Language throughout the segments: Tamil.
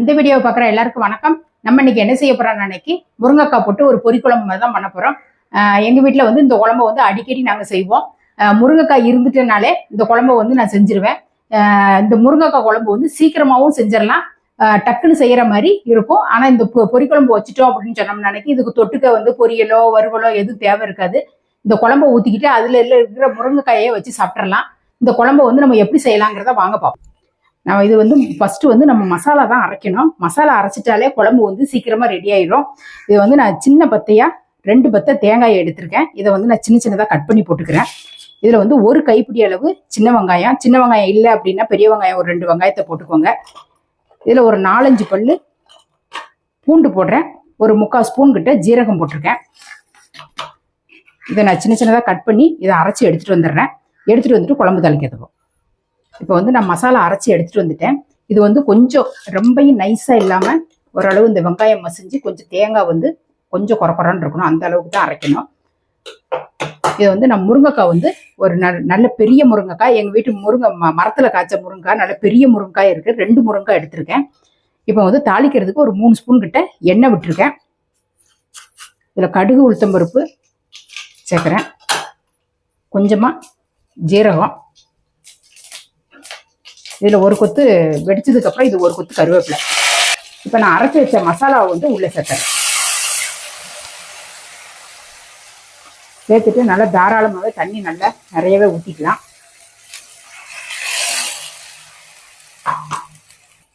இந்த வீடியோவை பார்க்குற எல்லாருக்கும் வணக்கம். நம்ம இன்னைக்கு என்ன செய்ய போறோம் அன்னைக்கு முருங்கைக்காய் போட்டு ஒரு பொறிக்குழம்பு மாதிரி தான் பண்ண போகிறோம் எங்கள் வீட்டில் வந்து இந்த குழம்பை வந்து அடிக்கடி நாங்கள் செய்வோம். முருங்கைக்காய் இருந்துட்டனாலே இந்த குழம்பை வந்து நான் செஞ்சிருவேன். இந்த முருங்கைக்காய் குழம்பு வந்து சீக்கிரமாகவும் செஞ்சிடலாம் டக்குன்னு செய்யற மாதிரி இருக்கும். ஆனால் இந்த பொ- பொரிக்குழம்பு வச்சுட்டோம் அப்படின்னு சொன்னோம்னா அன்னைக்கு இதுக்கு தொட்டுக்க வந்து பொரியலோ வறுவலோ எதுவும் தேவை இருக்காது. இந்த குழம்பை ஊற்றிக்கிட்டு அதுல இருக்கிற முருங்கைக்காயை வச்சு சாப்பிட்றலாம் இந்த குழம்பை வந்து நம்ம எப்படி செய்யலாங்கிறத வாங்க பார்ப்போம் நம்ம இது வந்து ஃபர்ஸ்ட் வந்து நம்ம மசாலா தான் அரைக்கணும். மசாலா அரைச்சிட்டாலே குழம்பு வந்து சீக்கிரமா ரெடி ஆயிடும் இது வந்து நான் சின்ன பத்தையா ரெண்டு பத்தை தேங்காயை எடுத்திருக்கேன். இதை வந்து நான் சின்ன சின்னதாக கட் பண்ணி போட்டுக்கிறேன். இதில் வந்து ஒரு கைப்பிடி அளவு சின்ன வெங்காயம். சின்ன வெங்காயம் இல்லை அப்படின்னா பெரிய வெங்காயம் ஒரு ரெண்டு வெங்காயத்தை போட்டுக்கோங்க. இதில் ஒரு நாலஞ்சு பல்லு பூண்டு போடுறேன். ஒரு முக்கால் ஸ்பூன் கிட்ட ஜீரகம் போட்டிருக்கேன். இதை நான் சின்ன சின்னதாக கட் பண்ணி இதை அரைச்சி எடுத்துகிட்டு வந்துடுறேன். எடுத்துகிட்டு வந்துட்டு குழம்பு தாளிக்கிறதுக்கும் இப்போ வந்து நான் மசாலா அரைச்சி எடுத்துட்டு வந்துட்டேன். இது வந்து கொஞ்சம் ரொம்பையும் நைஸா இல்லாம ஓரளவு இந்த வெங்காயம் மசிஞ்சு கொஞ்சம் தேங்காய் வந்து கொஞ்சம் குறக்குறன்னு இருக்கணும். அந்த அளவுக்கு தான் அரைக்கணும். இது வந்து நான் முருங்கைக்காய் வந்து ஒரு நல்- நல்ல பெரிய முருங்கைக்காய். எங்கள் வீட்டு முருங்கை ம- மரத்தில் காய்ச்ச முருங்கைக்காய். நல்ல பெரிய முருங்கைக்காய் இருக்குது ரெண்டு முருங்கைக்காய் எடுத்திருக்கேன். இப்போ வந்து தாளிக்கிறதுக்கு ஒரு மூணு ஸ்பூன் கிட்ட எண்ணெய் விட்டுருக்கேன். இதில் கடுகு உளுத்தம்பருப்பு சேர்க்குறேன். கொஞ்சமாக ஜீரகம். இதில் ஒரு கொத்து வெடிச்சதுக்கு அப்புறம் இது ஒரு கொத்து கருவேப்பிலை. இப்போ நான் அரைச்சி வச்ச மசாலாவை வந்து உள்ளே சேர்த்தேன் சேர்த்துட்டு நல்லா தாராளமாகவே தண்ணி நல்லா நிறையவே ஊற்றிக்கலாம்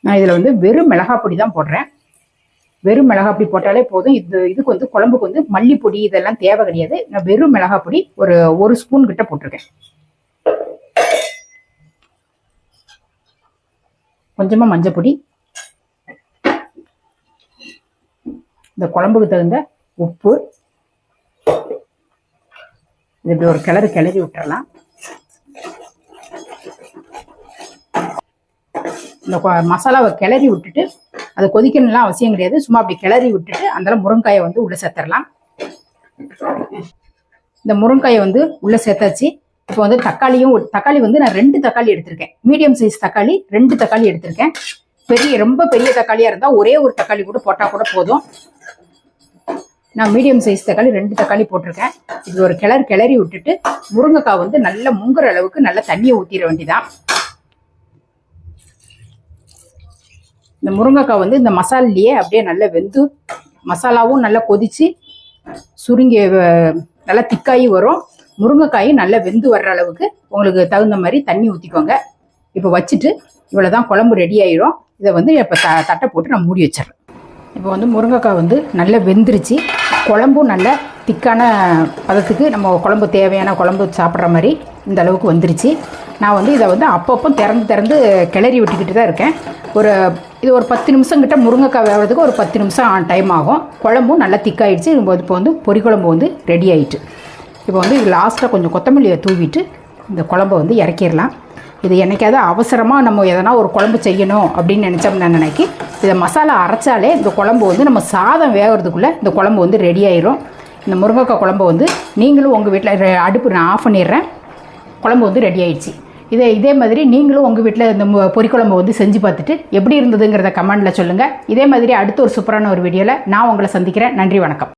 நான் இதில் வந்து வெறும் மிளகாய் பொடி தான் போடுறேன். வெறும் மிளகாய் பொடி போட்டாலே போதும். இது இதுக்கு வந்து குழம்புக்கு வந்து மல்லிப்பொடி இதெல்லாம் தேவை கிடையாது. நான் வெறும் மிளகாய் பொடி ஒரு ஒரு ஸ்பூன் கிட்ட போட்டிருக்கேன். கொஞ்சமாக மஞ்சள் பொடி. இந்த குழம்புக்கு தகுந்த உப்பு. இது இப்படி ஒரு கிளறு கிளறி விட்டுறலாம். இந்த கொ- மசாலாவை கிளறி விட்டுட்டு அது கொதிக்கணும்லாம் அவசியம் கிடையாது. சும்மா அப்படி கிளறி விட்டுட்டு அதெல்லாம் முருங்காயை வந்து உள்ளே சேர்த்துடலாம் இந்த முருங்காயை வந்து உள்ளே சேர்த்தாச்சு. இப்போ வந்து தக்காளியும் ஒரு- தக்காளி வந்து நான் ரெண்டு தக்காளி எடுத்திருக்கேன். மீடியம் சைஸ் தக்காளி ரெண்டு தக்காளி எடுத்திருக்கேன். பெரிய ரொம்ப பெரிய தக்காளியா இருந்தா ஒரே ஒரு தக்காளி கூட போட்டா கூட போதும். நான் மீடியம் சைஸ் தக்காளி ரெண்டு தக்காளி போட்டிருக்கேன். இது ஒரு கிளறு கிளறி விட்டுட்டு முருங்கைக்காய் வந்து நல்லா முங்குற அளவுக்கு நல்லா தண்ணியை ஊற்றிட வேண்டிதான் இந்த முருங்கைக்காய் வந்து இந்த மசாலிலேயே அப்படியே நல்லா வெந்து மசாலாவும் நல்லா கொதிச்சு சுருங்கி நல்லா திக்காயி வரும். முருங்கைக்காயும் நல்லா வெந்து வர்ற அளவுக்கு உங்களுக்கு தகுந்த மாதிரி தண்ணி ஊற்றிக்கோங்க இப்போ வச்சுட்டு இவ்வளோதான் குழம்பு ரெடி ஆயிரும். இதை வந்து இப்போ த தட்டை போட்டு நான் மூடி வச்சிடறேன். இப்போ வந்து முருங்கைக்காய் வந்து நல்லா வெந்துருச்சு. குழம்பும் நல்ல திக்கான பதத்துக்கு நம்ம குழம்பு தேவையான குழம்பு சாப்பிட்ற மாதிரி இந்த அளவுக்கு வந்துருச்சு. நான் வந்து இதை வந்து அப்பப்போ திறந்து திறந்து கிளறி விட்டுக்கிட்டு தான் இருக்கேன். ஒரு இது ஒரு பத்து நிமிஷம் கிட்ட முருங்கைக்காய் வேகிறதுக்கு ஒரு பத்து நிமிஷம் டைம் ஆகும். குழம்பும் நல்லா திக்காயிடுச்சு. இப்போ வந்து பொறி குழம்பு வந்து ரெடி ஆயிட்டு. இப்போ வந்து இது லாஸ்ட்டாக கொஞ்சம் கொத்தமல்லியை தூவிட்டு இந்த குழம்ப வந்து இறக்கிடலாம். இது என்னைக்காவது அவசரமாக நம்ம எதனா ஒரு குழம்பு செய்யணும் அப்படின்னு நினச்சோம்னா நினைக்கி இதை மசாலா அரைச்சாலே இந்த குழம்பு வந்து நம்ம சாதம் வேகிறதுக்குள்ளே இந்த குழம்பு வந்து ரெடி ஆயிரும். இந்த முருங்கைக்காய் குழம்பு வந்து நீங்களும் உங்கள் வீட்டில் அடுப்பு நான் ஆஃப் பண்ணிடுறேன். குழம்பு வந்து ரெடி ஆயிடுச்சு. இதே இதே மாதிரி நீங்களும் உங்கள் வீட்டில் இந்த பொறிக்குழம்பு வந்து செஞ்சு பார்த்துட்டு எப்படி இருந்ததுங்கிறத கமெண்டில் சொல்லுங்கள் இதே மாதிரி அடுத்த ஒரு சூப்பரான ஒரு வீடியோவில் நான் உங்களை சந்திக்கிறேன். நன்றி வணக்கம்.